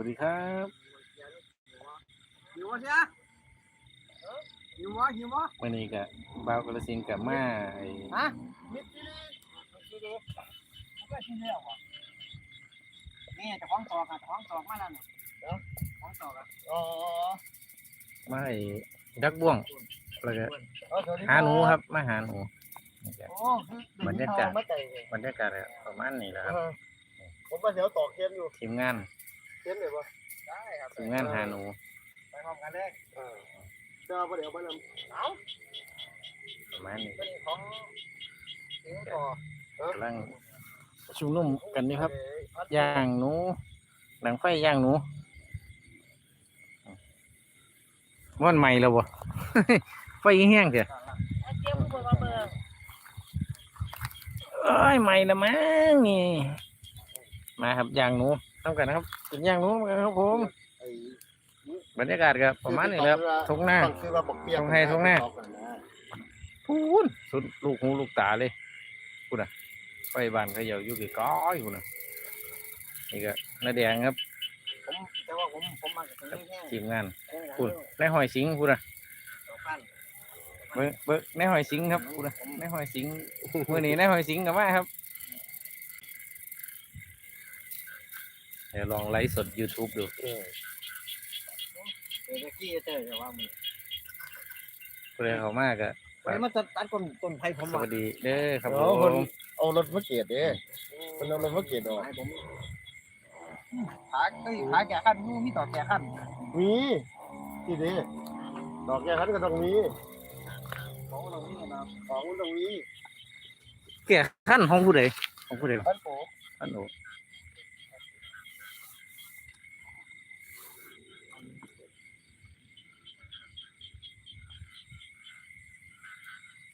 วัสดีครับหิววะเสียหิววะหิววะวันนี้กับบ่าวกระสินธุ์กับมาไอ้ฮะมิดซีรีมิดซีรีก็ชิมแล้ววะนี่เจะของตอกอะเจะของตอกมาแล้วเนี่ยเดี๋ยวของตอกอะอ๋อมาไอ้ดักบ่วงแล้วก็หาหนูครับมาหาหนูนี่ก็โอ้คือบรรยากาศไม่ไกลเลยบรรยากาศก็ประมาณนี้แหละครับผมมาเดี๋ยวตอกเค็มอยู่ทีมงาน เค็มเลยปะได้ครับทีมงานหาหนูไปพร้อมกันเลยเออเจ้าประเดี๋ยวไปนำเอาประมาณนี้เป็นของสิงคโปร์กำลังชุมนุมกันนี่ครับย่างหนูหนังไฟย่างหนูมันใหม่แล้วบ่ไฟแห้งเถอะเจียวมือมาเบิ่งเอ้ยใหม่ละมั้งนี่มาครับย่างหนู ทำกันนะครับเป็นย่างหนูกันครับผมไอ้บรรยากาศก็ประมาณนี้แหละครับทงหน้า ต้องซื้อมาบอกเปียกทงให้ทงหน้าพูนสุดลูกหูลูกตาเลยพูดอะไฟบ้านเขาเยาอยู่กี่ก้อยพูดอะนี่ก็นาแดงครับผมแต่ว่าผมผมมาจากตรงนี้แห้งทีมงานแห้งพูดในหอยสิงพูดอะสองพันเบิกเบิกในหอยสิงครับพูดอะในหอยสิงมื่อนี้ในหอยสิงกับมาครับ ดี๋ยวลองไลฟ์สด YouTube ดู เออเดี๋ยวจะกี้เจอเดี๋ยวว่ามึงเพื่อเขามากอะไปมาตัดตัดต้นต้นไผ่ผมสมาวัสดีเด้อครับผโอ้คนมเอารถมาเกียดเด้คนเอารถมาเกียดออกให้ผมขาเอ้ยขาแก่ขั้นนู่นมีต่อแก่ขั้นมีที่เด้ดอกแก่คันก็ต้องมีของเรานี่นะของมันต้องมีแก่ขั้นของผู้ใดของผู้ใดขั้นโผขั้นโอ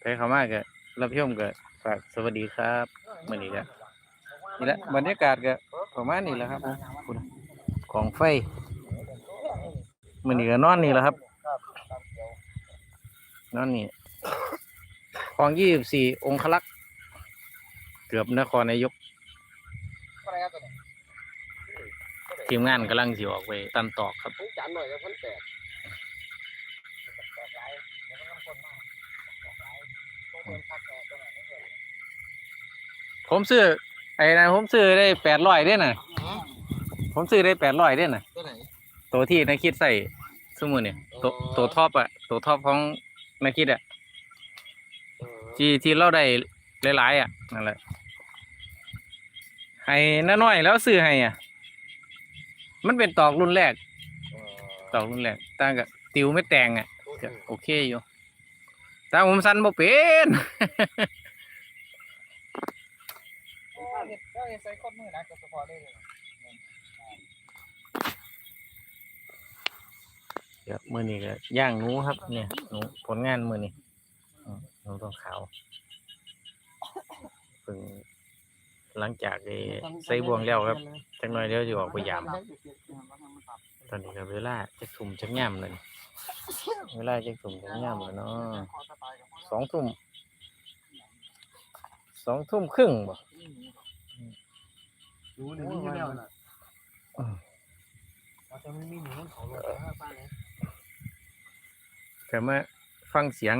ไปเขามากอะรับชมก็ฝากสวัสดีครับมื่อนี้ก็นี่แหละบรรยากาศก็ประมาณนี้แหละครับผมพูดนะของไฟมื่อนี้ก็นอนนี่แหละครับนอนนี่ของยี่สิบสี่องคลักษ์เกือบนครนายกทีมงานกำลังสิออกไปตันตอกครับจานหน่อยกับพันแปด ผมซื้อไอ้นะผมซื้อได้แปดร้อยได้น่ะ ผมซื้อได้แปดร้อยได้น่ะ ตัวไหน ตัวที่นักคิดใส่สมุนเนี่ยตัวอ๋อตัวท็อปอะตัวท็อปของนักคิดอะที่ที่เราได้หลายๆอะนั่นแหละให้น้อยๆแล้วซื้อให้อะ มันเป็นตอกรุ่นแรก ตอกรุ่นแรกต่างกับติวไม่แต่งอะก็โอเคอยู่ แต่ผมสั้นบ่เป็นเห็ดก็เห็ดใส่ก้นมือนะกับสปอร์ตได้เลยเดี๋ยวมือนี้ก็ย่างหนูครับ เนี่ยหนูผลงานมือนี้อืมหนูต้องขาวเพิ่งหลังจากได้ใส่บวงแล้วครับจังหน่อยเดี๋ยวจะออกไปยามตอนนี้ก็เวลาจะทุ่มจักย่ำเลยเวลาจะทุ่มจักย่ำแล้วเนาะ สองทุ่มสองทุ่มครึ่งบ่หนูหนูนี่แล้วนะอืมแต่มันมีหนูเขาลงป้าเนี่ยก็มาฟังเสียง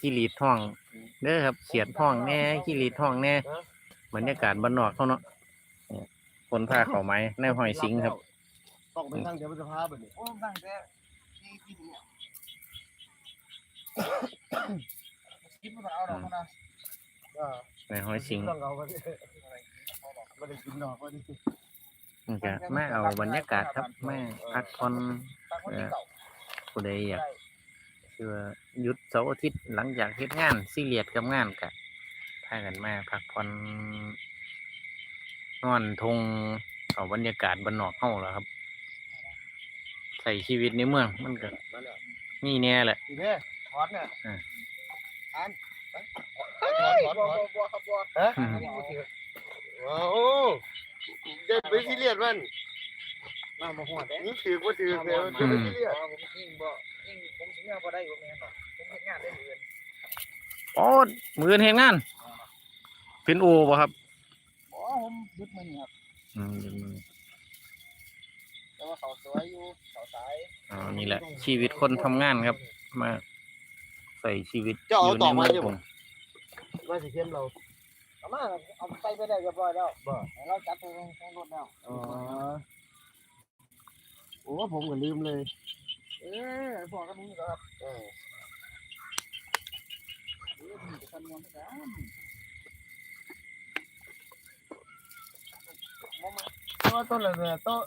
กิรีดห้องเด้อครับเขียดห้องแน่กิรีดห้องแน่บรรยากาศบ้านนอกเขาเนาะเนี่ยคนผ้าเขาวไม้ในหอยสิงครับต้องเป็นทางเดี๋ยวมันจะพาไปนี่โอ้ตั้งแต่ที่ที่เนี่ย คิดว่าเอาดอกนะก็ในหอยสิงต้องเอาไปดิไม่ได้กินดอกไม่ได้กินนี่ก็มาเอาบรรยากาศครับมาพักผ่อนตั้งคนที่เก่าผู้ใดอยากคือว่าหยุดเสาร์อาทิตย์หลังจากเฮ็ดงานซีเรียสกับงานกะพากันมาพักผ่อนนอนทงเอาบรรยากาศบ้านนอกเฮาแล้วครับ ใส่ชีวิตในเมืองมันก็นั่นแหละนี่แน่แหละทีเด้ถ อนเนี่ยอ่าอันถเฮ้อนยถอนบัวถอนบัวครับบัวฮะอืมนี่บัวถือว้าวเด็ดไปที่เลียดมันมามาหัวเด้นี่ถือว่าถือเดี๋ยวเดี๋ยวไปที่เลียดผมยิ่งบ่ยิ่งผมสิเงาบ่ได้อยู่แม่นบ่ผมเฮ็ดงานได้เดือนโอ้มือเฮ็ดงานเป็นโอบ่ครับอ๋อผมยึดมันครับอืมเป็นมือเขาสวยอยู่เขาสายอ๋อนี่แหละ ชีวิตคนทำงานครับ มา ใส่ชีวิตจะเอายู่ต่อในมาเมืใช่องผมว่าสิเข้มเราเอามาเอาไปไปได้เรียบร้อยแล้วบ่เราจัดไปทางรถแล้วอ๋อโอ้ผมก็ลืมเลย เออพอก็มีครับเออเออมีกันงอนกันต้นต้นอะไรต้น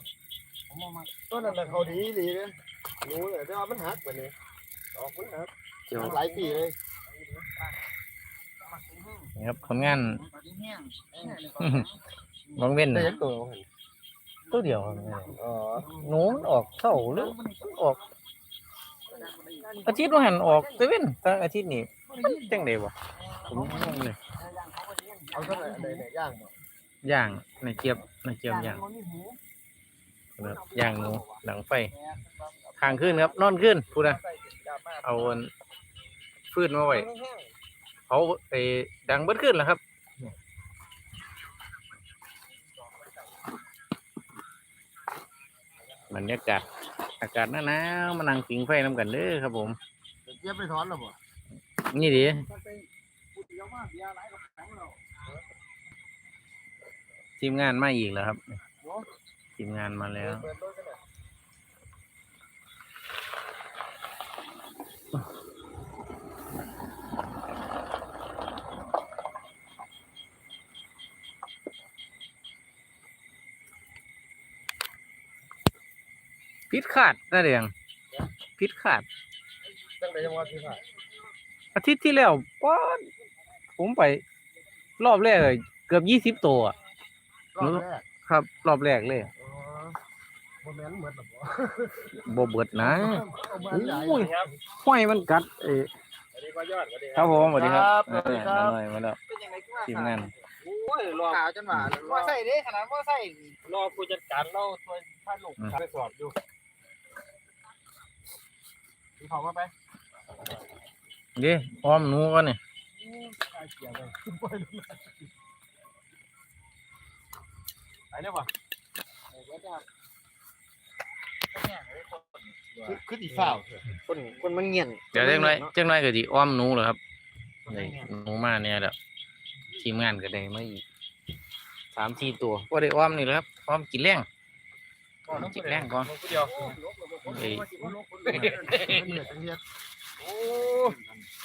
ผมเอามาต้นอะไรเขาดีดีเลยรู้เลยแต่ว่ามันหักแบบนี้ออกมันหัก เจ้าหลายปีเลยนี่ครับผลงานปลาที่แห้งแห้งเลยบางเว้นได้ยักตัวตัวเดียวครับอ๋อหนูมันออกเท่าหรือออก อาทิตย์ว่าหันออกแต่เว้นแต่อาทิตย์นี้มันจังไดวะผมงงเลยเอาเท่าไหร่อะไรเนี่ยย่างบ่ย่างในเกียบในเกียบย่างครับย่างหนูหลังไฟทางขึ้นครับนอนขึ้นพูดนะเอาอัน ฟืนมาไว้เขาไปดังเบิดขึ้นแล้วครับบรรยากาศอากาศหนาวๆมานั่งผิงไฟน้ำกันเด้อครับผมเจี๊ยบไปถอนแล้วบ่นี่ดิทีมงานมาอีกแล้วครับ ทีมงานมาแล้ว เปิดต้นกันเลย พิษขาดน่าเดียงพิษขาดตั้งแต่ยังว่าที่ผ่านอาทิตย์ที่แล้วป้อนผมไป รอบแรกเลยเกือบยี่สิบตัวอะรอบแรกครับ รอบแรกเลยอ๋อโมเมนต์เหมือนแบบบ่บ่เบิดนะเอามาใหญ่โอ้ยห้อยมันกัดเอ้ยสวัสดีพ่อยอดสวัสดีครับผมสวัสดีครับสวัสดีครับเออหน่อยมาแล้วเป็นยังไงทีมงานโอ้ยรอข่าวจนว่าว่าใส่เด้ขนาดว่าใส่รอผู้จัดการเราช่วยท่านลูกไปสอบอยู่ ที่เขามาไปเด้อ้อมหนูก็นี่ไปเรียกว่าคือคือดีฝ้าวคนคนมันเงียนเดี๋ยวจังไรจังไรก็สิอ้อมหนูเหรอครับนี่หนูมาเนี่ยแหละทีมงานก็ได้มาอีกสามสี่ตัวก็ได้อ้อมนี่แหละครับอ้อมกินแรงกินแรงก่อน เดียวเอ้ยโอ้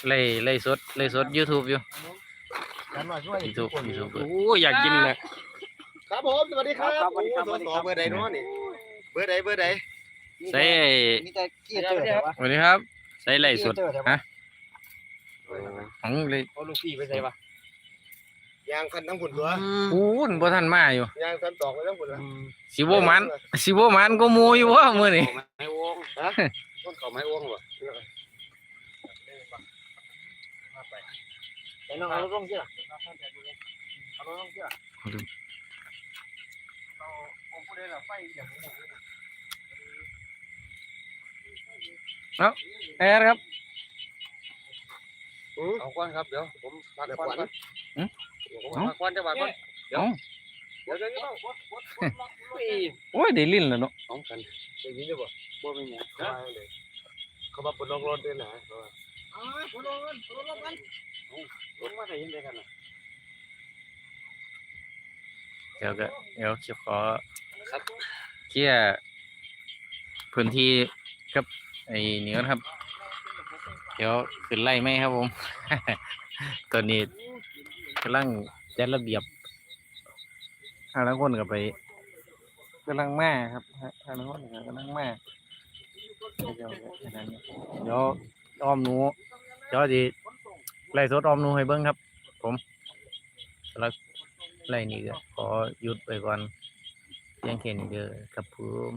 ไล่ไล่สดไล่สด YouTube อยู่กันมาช่วย YouTube YouTube โอ้อยากกินเลยครับผมสวัสดีครับครับสวัสดีครับโอ้สอเบอร์ใดเนาะนี่เบอร์ใดเบอร์ใดใส่มีแต่เกียร์เจอแต่ว่าสวัสดีครับ ใส่ไล่สดเกียร์เจอแต่ว่าฮะของเลยเอาลูกพี่ไปใส่ปะ ยางคันทั้งผุนตัวปูนบ่ทันมาอยู่ยางคันตอกไปทั้งผุนละสิบ่มันสิบ่มันก็หมู่อยู่ว่ามื้อนี้ไม้วงฮะต้นเขาไม้วงวะแต่น้องเอาลงเชื่อเอาลงเชื่อเราผมพูดได้ละไฟอย่างนี้แอร์ครับเอาก้อนครับเดี๋ยวผมพักก้อนก่อนอื มผมพักก้อนจะบาดก่อนเดี๋ยวเอ้าเดี๋ยวเดี๋ยวเดี๋ยวโอ้ยได้ลิ้นแล้วเนาะสองกันได้ยินได้บ่บ่เป็นหยังนะเขามาปลดล็อกรถด้วยนะเขาว่าอ๋อผมลงกันผมลงกันรถมาได้ยินได้กันนะเดี๋ยวก็เดี๋ยวจะขอเคลียร์พื้นที่กับไอ้นี่ก่อนครับ เดี๋ยวขึ้นไล่ไหมครับผม ตอนนี้ กำลังจัดระเบียบทางละคนก็ไปกำลังแมาครับทางละคนก็กำลังแมาเดี๋ยวเดี๋ยวอ้อมหนูเดี๋ยวดีไล่สดอ้อมหนูให้เบิ้งครับ ผมสำหรับไล่นี่ก็ขอหยุดไปก่อนเพียงแค่นี้เด้อครับผม